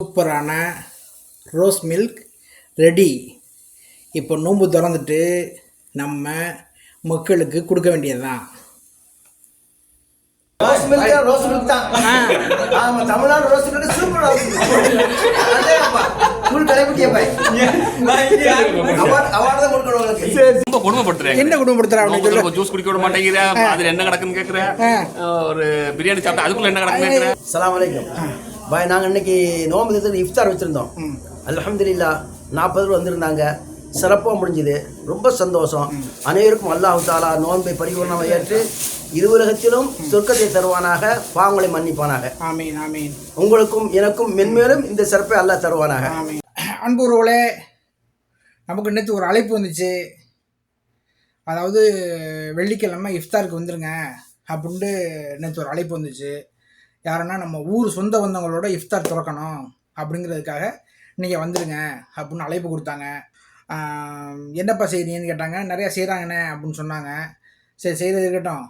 சூப்பரான rose milk ready. இப்போ நோன்பு திறந்துட்டு நம்ம மக்களுக்கு கொடுக்க வேண்டியது தான் ரோஸ் மில்க் ரோஸ் மில்க் தான் ஆமா Tamil Nadu rose milk super rose அதேப்பா full கடைபிடியப்பா அவார்ட் அவார்ட் தான் கொடுக்கணும் உங்களுக்கு. ரொம்ப கொடுமைப்படுத்துறேன் என்ன குடும்பப்படுத்துறா அப்படின்னு சொல்லு ஜூஸ் குடிக்க விட மாட்டேங்கிற அதுல என்ன கிடக்குன்னு கேக்குற? ஒரு பிரியாணி சாப்பிட்டா அதுக்குள்ள என்ன கிடக்குன்னு கேக்குற? அஸ்ஸலாமு அலைக்கும் பாய் நாங்கள் இன்னைக்கு நோம்பு தினத்துக்கு இஃப்தார் வச்சுருந்தோம். அல்ஹம்துலில்லா நாற்பது பேர் வந்திருந்தாங்க. சிறப்பாக முடிஞ்சுது. ரொம்ப சந்தோஷம். அனைவருக்கும் அல்லாஹ் தாலா நோன்பை பரிபூர்ணமாக ஏற்று இருவுலகத்திலும் சொர்க்கத்தை தருவானாக பாவங்களை மன்னிப்பானாக. உங்களுக்கும் எனக்கும் மென்மேலும் இந்த சிறப்பை அல்லாஹ் தருவானாக. அன்புறவுகளே நமக்கு நேற்று ஒரு அழைப்பு வந்துச்சு. அதாவது வெள்ளிக்கிழமை இஃப்தாருக்கு வந்துருங்க அப்படின்ட்டு நேற்று ஒரு அழைப்பு வந்துச்சு. யாருன்னா நம்ம ஊர் சொந்த வந்தவங்களோட இஃப்தார் திறக்கணும் அப்படிங்கிறதுக்காக நீங்கள் வந்துடுங்க அப்படின்னு அழைப்பு கொடுத்தாங்க. என்னப்பா செய்கிறீங்கன்னு கேட்டாங்க. நிறையா செய்கிறாங்கண்ணே அப்படின்னு சொன்னாங்க. சரி செய்கிறது இருக்கட்டும்.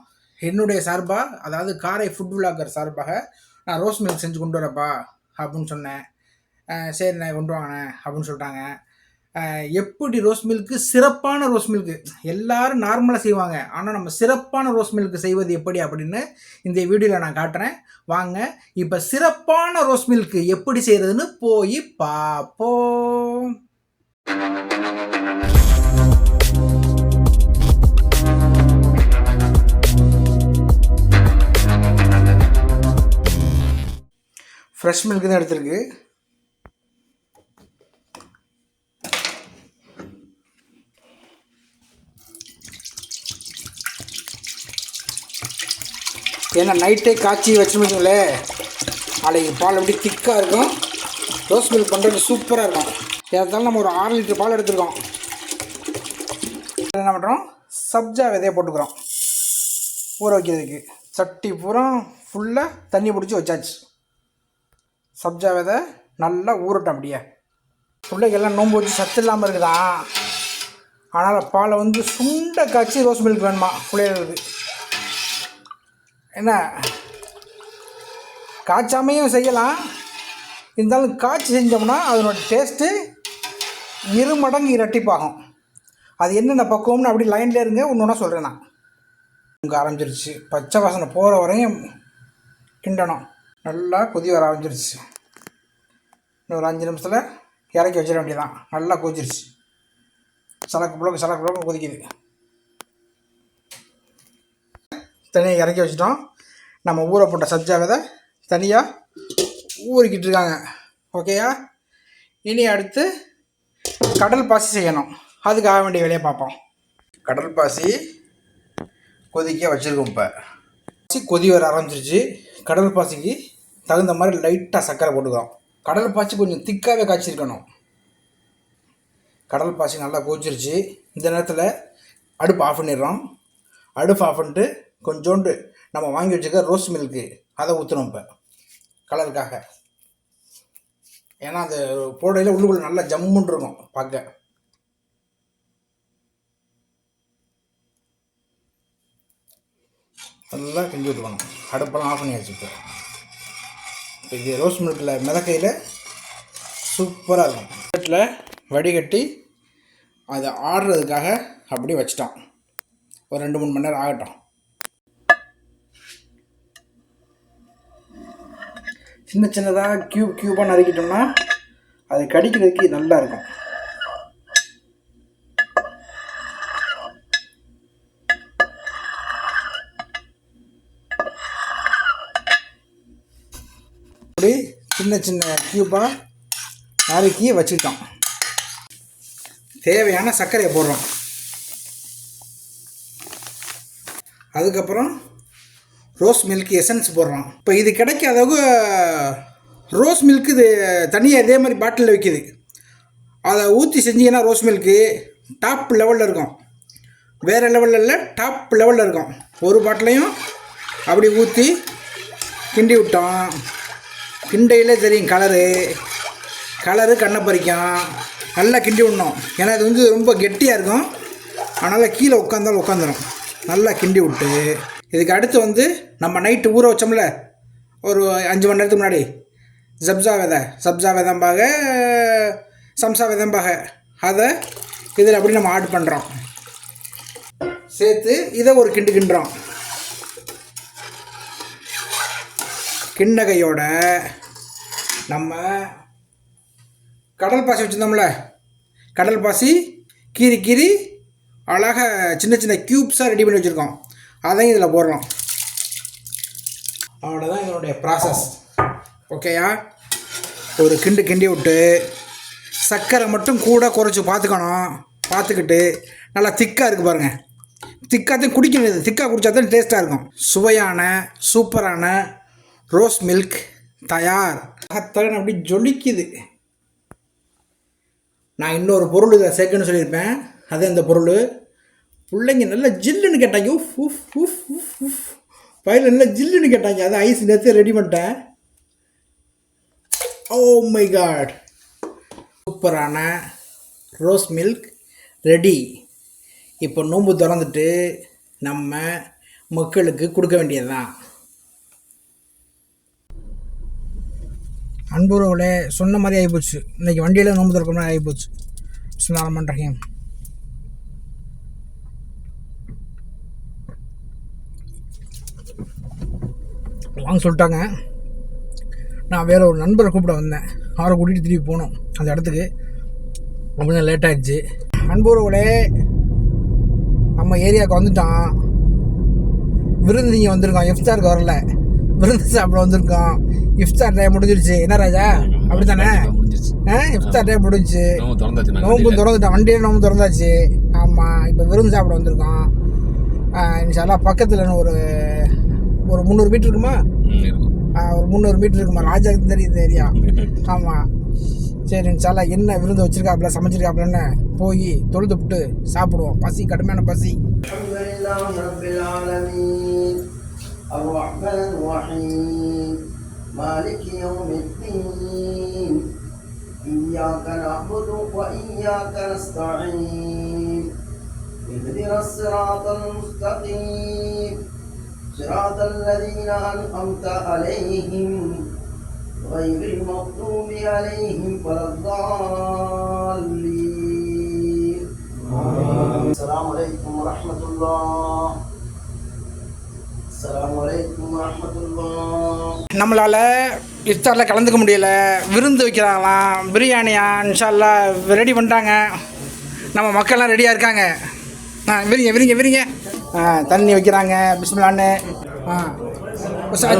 என்னுடைய சார்பாக அதாவது காரை ஃபுட் விளாக்கர் சார்பாக நான் ரோஸ் மில்க் செஞ்சு கொண்டு வரப்பா அப்படின்னு சொன்னேன். சரிண்ணே கொண்டு வாங்கண்ணே அப்படின்னு சொல்லிட்டாங்க. எப்படி ரோஸ் மில்க்கு? சிறப்பான ரோஸ் மில்க்கு. எல்லாரும் நார்மலாக செய்வாங்க. ஆனால் நம்ம சிறப்பான ரோஸ் மில்க்கு செய்வது எப்படி அப்படின்னு இந்த வீடியோவில் நான் காட்டுறேன். வாங்க இப்போ சிறப்பான ரோஸ் மில்க்கு எப்படி செய்கிறதுன்னு போய் பார்ப்போம் ஃப்ரெஷ் மில்க்கு தான் எடுத்திருக்கு. ஏன்னா நைட்டே காய்ச்சி வச்சுருந்தீங்களே நாளைக்கு பால் அப்படி திக்காக இருக்கும். ரோஸ் மில்க் பண்ணுறது சூப்பராக இருக்கும். ஏதாவது நம்ம ஒரு ஆறு லிட்டர் பால் எடுத்துருக்கோம். என்ன பண்ணுறோம் சப்ஜா விதையை போட்டுக்கிறோம். ஊற வைக்கிறதுக்கு. சட்டி பூரா ஃபுல்லாக தண்ணி பிடிச்சி வச்சாச்சு. சப்ஜா விதை நல்லா ஊறட்டும் அப்படியே. பிள்ளைகள்லாம் நோன்பு வச்சு சத்து இல்லாமல் இருக்குதான் அதனால் பாலை வந்து சுண்ட காய்ச்சி ரோஸ் மில்க் வேணுமா? பிள்ளைகளுக்கு. என்ன? காய்ச்சாமையும் செய்யலாம். இருந்தாலும் காய்ச்சி செஞ்சோம்னா அதனோட டேஸ்ட்டு இரு மடங்கு இரட்டிப்பாகும். அது என்னென்ன பக்குவம்னு அப்படி லைனில் இருங்க ஒன்று ஒன்றா சொல்கிறேன் நான். இங்கே ஆரம்பிச்சிருச்சு. பச்சை வாசனை போகிற வரையும் கிண்டணும். நல்லா கொதி வர ஆரம்பிச்சிருச்சு. இன்னும் ஒரு அஞ்சு நிமிஷத்தில் இறக்கி வச்சிட வேண்டியதான் நல்லா கொதிச்சிருச்சு. சலக்கு புழக்கு சலக்கு புழக்கு கொதிக்குது. தனியாக இறக்கி வச்சிட்டோம். நம்ம ஊற போட்ட சப்ஜா விதை தனியாக ஊறிக்கிட்டு இருக்காங்க. ஓகேயா இனி அடுத்து கடல் பாசி செய்யணும். அதுக்கு ஆக வேண்டிய வேலையை பார்ப்போம். கடல் பாசி கொதிக்க வச்சுருக்கோம் இப்போ. பாசி கொதி வர ஆரம்பிச்சிருச்சு. கடல் பாசிக்கு தகுந்த மாதிரி லைட்டாக சர்க்கரை போட்டுக்கிறோம். கடல் பாசி கொஞ்சம் திக்காகவே காய்ச்சிருக்கணும். கடல் பாசி நல்லா கொதிச்சிருச்சு. இந்த நேரத்தில் அடுப்பு ஆஃப் பண்ணிடுறோம். அடுப்பு ஆஃப் பண்ணிட்டு கொஞ்சோண்டு நம்ம வாங்கி வச்சுக்க ரோஸ் மில்க்கு அதை ஊற்றுறோம் இப்போ. கலருக்காக. ஏன்னா அந்த போடையில் உள்ளுக்குள்ள நல்லா ஜம்முன்னு இருக்கும் பார்க்க. நல்லா கிண்டி விட்டுக்கணும் அடுப்பெல்லாம் ஆஃப் பண்ணியாச்சு இப்போ. இப்போ இது ரோஸ் மில்கில் மிதக்கையில் சூப்பராக இருக்கும். வீட்டில் வடிகட்டி அதை ஆடுறதுக்காக அப்படியே வச்சிட்டோம். ஒரு ரெண்டு மூணு மணி நேரம் ஆகட்டும். சின்ன சின்னதாக க்யூப் க்யூபாக நறுக்கிட்டோம்னா அது கடிக்கிறதுக்கு நல்லா இருக்கும். அப்படி சின்ன சின்ன க்யூப்பாக நறுக்கி வச்சுக்கிட்டோம். தேவையான சர்க்கரையை போடுறோம். அதுக்கப்புறம் ரோஸ் மில்க் எசன்ஸ் போடுறோம் இப்போ இது கிடைக்காதவங்க ரோஸ் மில்க் இது தனியாக இதே மாதிரி பாட்டிலில் விற்கிது அதை ஊற்றி செஞ்சீங்கன்னா ரோஸ் மில்க்கு டாப் லெவலில் இருக்கும். வேறு லெவலில் இல்லை டாப் லெவலில் இருக்கும். ஒரு பாட்டிலையும் அப்படி ஊற்றி கிண்டி விட்டோம் கிண்டையிலே தெரியும் கலரு கலரு கண்ணை பறிக்கும் நல்லா கிண்டி விடணும். ஏன்னா இது வந்து ரொம்ப கெட்டியாக இருக்கும். அதனால் கீழே உட்காந்தாலும் உட்காந்துரும் நல்லா கிண்டி விட்டு இதுக்கு அடுத்து வந்து நம்ம நைட்டு ஊற வச்சோம்ல ஒரு அஞ்சு மணி நேரத்துக்கு முன்னாடி. ஜப்ஜா விதை சப்ஜா விதம்பாக சம்சா விதம்பாக. அதை இதில் அப்படி நம்ம ஆட் பண்ணுறோம் சேர்த்து இதை ஒரு கிண்டு கிண்டுறோம். கிண்ணகையோட நம்ம கடல் பாசி வச்சுருந்தோம்ல கடல் பாசி கீறி கீறி அழகாக சின்ன சின்ன க்யூப்ஸாக ரெடி பண்ணி வச்சுருக்கோம். அதையும் இதில் போடுறோம் அவ்வளோதான் இதனுடைய ப்ராசஸ் ஓகேயா ஒரு கிண்டு கிண்டி விட்டு சர்க்கரை மட்டும் கூட குறைச்சி பார்த்துக்கணும். பார்த்துக்கிட்டு நல்லா திக்காக இருக்குது பாருங்கள் திக்காக குடிக்கணும் இது திக்காக குடித்தா தான் டேஸ்ட்டாக இருக்கும். சுவையான சூப்பரான ரோஸ் மில்க் தயார். தகத்தகன்னு அப்படி ஜொலிக்குது. நான் இன்னொரு பொருள் இதை சேர்க்கணும்னு சொல்லியிருப்பேன். அது இந்த பொருள்? பிள்ளைங்க நல்லா ஜில்லுன்னு கேட்டாங்க. உஃப் உஃப் உஃப் உஃப் உஃப். நல்லா ஜில்லுன்னு கேட்டாங்க. அது ஐஸ் நேற்று ரெடி பண்ணிட்டேன். ஓ மை காட் சூப்பரான ரோஸ் மில்க் ரெடி இப்போ நோன்பு திறந்துட்டு நம்ம மக்களுக்கு கொடுக்க வேண்டியது தான் சொன்ன மாதிரி ஆகிப்போச்சு இன்றைக்கி வண்டியில் நோன்பு திறக்கிற மாதிரி ஆகிப்போச்சு சுனாரமன் பண்ணுறேன் வாங்க சொல்லிட்டாங்க. நான் வேற ஒரு நண்பரை கூப்பிட வந்தேன். அவரை கூட்டிகிட்டு திரும்பி போனோம். அந்த இடத்துக்கு கொஞ்சம் லேட் ஆயிடுச்சு. அன்புறவுகளே நம்ம ஏரியாவுக்கு வந்துட்டான். விருந்திங்க வந்திருக்கோம் இஃப்தாருக்கு வரல. விருந்து சாப்பிட வந்திருக்கோம் இஃப்தார் டைம் முடிஞ்சிருச்சு. என்ன ராஜா? அப்படி தானே முடிஞ்சிருச்சு. இஃப்தார் டைம் முடிஞ்சிச்சு நோம்பு திறந்துட்டோம். வண்டியில் நோம்பு திறந்தாச்சு. ஆமாம் இப்போ விருந்து சாப்பிட வந்திருக்கோம் இன்ஷால்லா பக்கத்தில் ஒரு ஒரு முந்நூறு மீட்டர் இருக்குமா ம், இருக்கும் ஆ, ஒரு முந்நூறு மீட்டர் இருக்குமா ராஜாவுக்கு தெரியும் இந்த ஏரியா ஆமாம் சரி இன்ஷால்லா என்ன விருந்து வச்சிருக்காப்புல சமைச்சிருக்காப்புலன்னு போய் தொழுது விட்டு சாப்பிடுவோம் பசி கடுமையான பசி الحمد لله رب العالمين الرحمن الرحيم مالك يوم الدين إياك نعبد وإياك نستعين اهدنا الصراط المستقيم صراط الذين أنعمت عليهم غير المغضوب عليهم ولا الضالين السلام عليكم ورحمة الله السلام عليكم ورحمة الله நம்மளால் இஃப்தாரில் கலந்துக்க முடியல விருந்து வைக்கிறாங்களாம் பிரியாணியா இன்ஷால்லா ரெடி பண்ணிட்டாங்க நம்ம மக்கள்லாம் ரெடியாக இருக்காங்க ஆ விரிங்க விரிங்க விரிங்க ஆ தண்ணி வைக்கிறாங்க பிஸ்மிலான்னு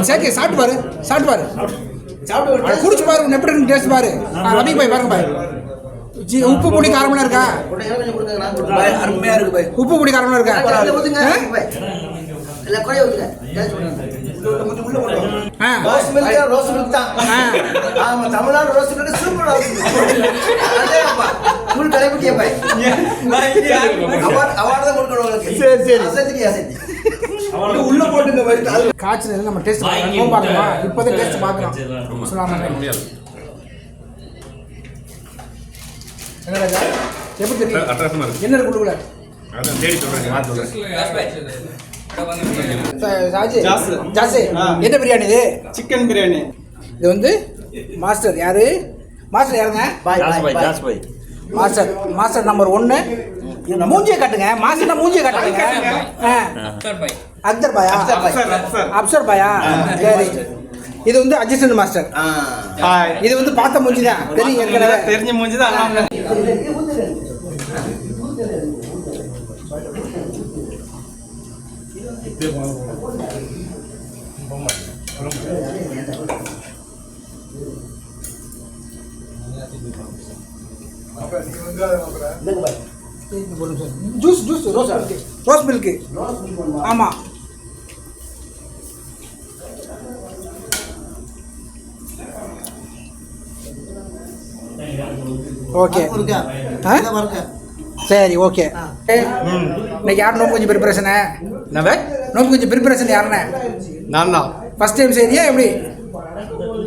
சேர்க்க சாப்பிட்டு பாரு சாப்பிட்டு பாரு. குடிச்சு பாரு எப்படி இருக்கு டேஸ்ட் பாரு. ரவி பாய் பாருங்க பாய் ஜி உப்பு பொடி காரமெல்லாம் இருக்கா? உப்பு பொடி காரமெல்லாம் இருக்கா? இல்ல, ரோஸ் மில்க் ரோஸ் மில்க் தான். ஆ. ஆமா, Tamil Nadu rose milk super rose milk. அதேப்பா. full கடைபிடிக்கப்பா. award- award தான் கொடுக்கணும் உங்களுக்கு. சரி, சரி. அசத்தி. உள்ள அது காய்ச்சல் நம்ம டேஸ்ட் பார்க்கலாம். இப்போதான் டேஸ்ட் பார்க்கலாம். முடியாது. என்ன ராஜா எப்படி தெரியும் என்ன அதான் தேடி சொல்றேன் மாத்தி சொல்றேன் ச- சாஜி. ஜாஸு. ஜாஸு. ஆ. என்ன பிரியாணி இது? சிக்கன் பிரியாணி. இது வந்து மாஸ்டர். யாரு? மாஸ்டர் யாருங்க? பாய். மாஸ்டர் மாஸ்டர் நம்பர் ஒன்று மூஞ்சியை காட்டுங்க. மாஸ்டர்னா மூஞ்சியை காட்டுங்க. அக்தர் பாயா. அப்சர் பாயா? சரி. இது வந்து அசிஸ்டன்ட் மாஸ்டர். இது வந்து பார்த்த மூஞ்சி தான் தெரியும் தெரிஞ்ச மூஞ்சி தான் இந்தாங்க பாய். Juice juice rose rose milk rose milk வேணுமா? ஆமாம் ஓகே சரி ஓகே. இன்னைக்கு யார் நோம்பு கொஞ்சம் ப்ரிப்பரேஷனு என்ன பாய் நோம்பு கொஞ்சம் ப்ரிப்பரேஷன் யாருண்ணே நான் தான். ஃபர்ஸ்ட் டைம் செய்தியா எப்படி?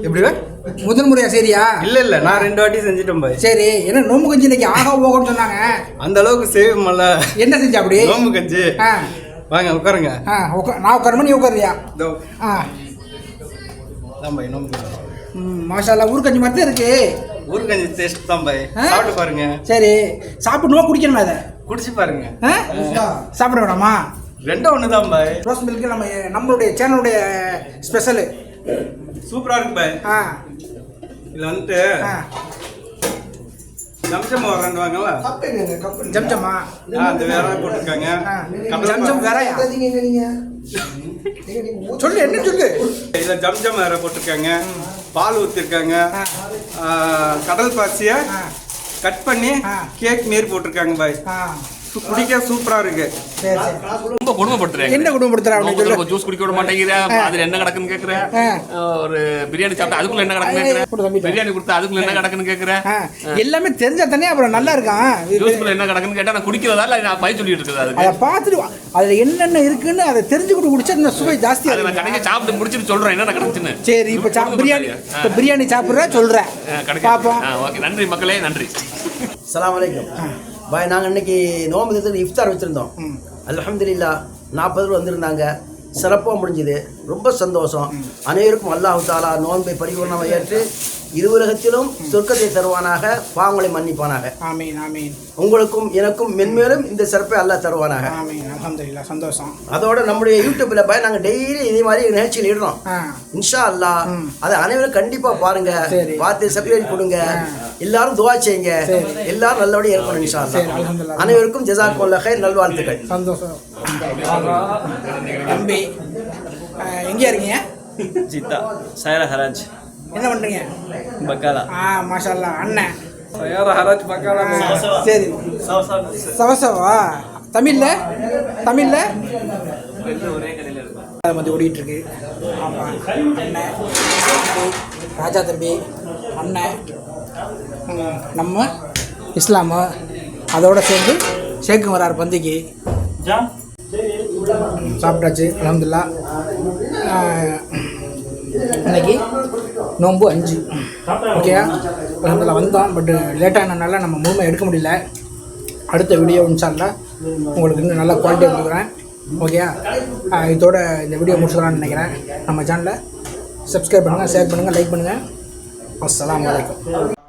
எப்படி பாய் முதல் முறையா சரியா இல்ல இல்ல நான் ரெண்டு வாட்டி செஞ்சிட்டேன் பாய். சரி என்ன நோம்பு கஞ்சி இன்னைக்கு ஆகா போகணும்னு சொன்னாங்க. அந்த அளவுக்கு சேவ் மல்ல என்ன செஞ்ச அப்படி? நோம்பு கஞ்சி. ஆ. வாங்க உட்காருங்க. ஆ உட்கா நான் உட்காரமா நீ உட்காருறியா? ஆ. பாய் நோம்பு கஞ்சி. ம் மாஷால்லா ஊர்கஞ்சி மாதிரி தான் இருக்கு. ஊருக்கஞ்சி டேஸ்ட் தான் பாய்? சாப்பிட்டு பாருங்க. சரி சாப்பிடணுமா குடிக்கணுமா அதை குடிச்சு பாருங்க. ஆ? சாப்பிட வேணாமா? ரெண்டும் ஒன்று தான் பாய் ரோஸ் மில்க் நம்ம நம்மளுடைய சேனலுடைய ஸ்பெஷலு சூப்பரா இருக்கு பாய். ஆ. இதுல வந்துட்டு ஆ. ஜம்ஜம் வர்றாங்க ஜம்ஜம்மா ஆ அந்த வேற போட்டிருக்காங்க. ஜம்ஜம் வேறயா? சொல்லு என்ன சொல்லு? இதுல ஜம்ஜம் வேற போட்டிருக்காங்க. பால் ஊத்திருக்காங்க ஆ, கடல் பாசிய. கட் பண்ணி. கேக் மாரி போட்டிருக்காங்க பாய் குடிக்க சூப்பரா இருக்கு. ரொம்ப கொடுமைப்படுத்துறேன் என்ன சொல்லு ஜூஸ் குடிக்க விட மாட்டேங்கிற அதுல என்ன கிடக்குன்னு கேக்குற? ஆ. ஒரு பிரியாணி சாப்பிட்டா அதுக்குள்ள என்ன கிடக்குன்னு கொடு. பிரியாணி கொடுத்தா அதுக்குள்ள என்ன கிடக்குன்னு கேக்குற? எல்லாமே தெரிஞ்சா தானே அப்புறம் நல்லா இருக்கான் ஜூஸ்குள்ள என்ன கிடக்குன்னு கேட்டா நான் குடிக்கிறதா இல்ல நான் பை சொல்லிட்டு இருக்குது அதுக்கு? அதை பார்த்துட்டு. அதுல என்னென்ன இருக்குன்னு அதை தெரிஞ்சுக்கிட்டு குடிச்சா இன்னும் சுவை ஜாஸ்தியா அதை நான் கடைக்கு சாப்பிட்டு முடிச்சிட்டு சொல்றேன் என்ன கிடக்குன்னு சரி இப்ப சா- பிரியாணி இப்ப பிரியாணி சாப்பிடுற சொல்றேன். பாப்போம் ஓகே. நன்றி மக்களே நன்றி. அஸ்ஸலாமு அலைக்கும். பாய் நாங்கள் இன்னைக்கு நோம்பு இஃப்தார் வச்சுருந்தோம். ம். அல்ஹம்துலில்லாஹ் நாற்பது பேர் வந்திருந்தாங்க. சிறப்பாக முடிஞ்சுது. ரொம்ப சந்தோஷம். அனைவருக்கும் அல்லாஹ் தாலா நோன்பை பரிபூர்ணமாக ஏற்று இருவுலகத்திலும் சொர்க்கத்தை தருவானாக பாவங்களை மன்னிப்பானாக. ஆமீன் ஆமீன். உங்களுக்கும் எனக்கும் மென்மேலும் இந்த சிறப்பை அல்லாஹ் தருவானாக. ஆமீன் சந்தோஷம். அதோட நம்முடைய யூடியூப்ல பாய் நாங்கள் டெய்லி இதே மாதிரி நிகழ்ச்சிகள் இடுறோம். இன்ஷா அல்லாஹ் ம். அதை அனைவரும் கண்டிப்பா பாருங்க. பார்த்து சப்ஸ்கிரைப் கொடுங்க. எல்லாரும் துவா செய்யுங்க. எல்லாரும் நல்லபடியா இருக்கணும் இன்ஷா அல்ஹம்துலில்லாஹ். அனைவருக்கும் ஜசாக்குல்ல ஹைர் நல்வாழ்த்துக்கள். சந்தோஷம். எங்கேயா இருக்கீங்க? ஜித்தா சாயரா ஹராஜ். என்ன பண்றீங்க? பக்காலா ஆ மாஷா அண்ணன். தயாரா ஹராஜ் பக்காலா சரி. சவசவா. தமிழ்ல? தமிழ்ல? அதை வந்து ஓடிட்டு இருக்கு ஆமா அண்ணன். ராஜா தம்பி அண்ணன். நம்ம இஸ்லாமு. அதோட சேர்ந்து ஷேக்கு வரார் பந்திக்கு சாப்பிட்டாச்சு அலமதுல்லா. இன்னைக்கு நோன்பு அஞ்சு. ஓகே அலமதுல்லா வந்தோம் பட் லேட்டானனால நம்ம முழுமை எடுக்க முடியல. அடுத்த வீடியோ இன்ஷால்ல உங்களுக்கு இன்னும் நல்ல குவாலிட்டியாக கொடுக்குறேன். ஓகேயா இதோட இந்த வீடியோ முடிச்சுக்கலாம்னு நினைக்கிறேன். நம்ம சேனலை சப்ஸ்கிரைப் பண்ணுங்கள் ஷேர் பண்ணுங்கள் லைக் பண்ணுங்கள் அஸ்லாம் வலைக்கம்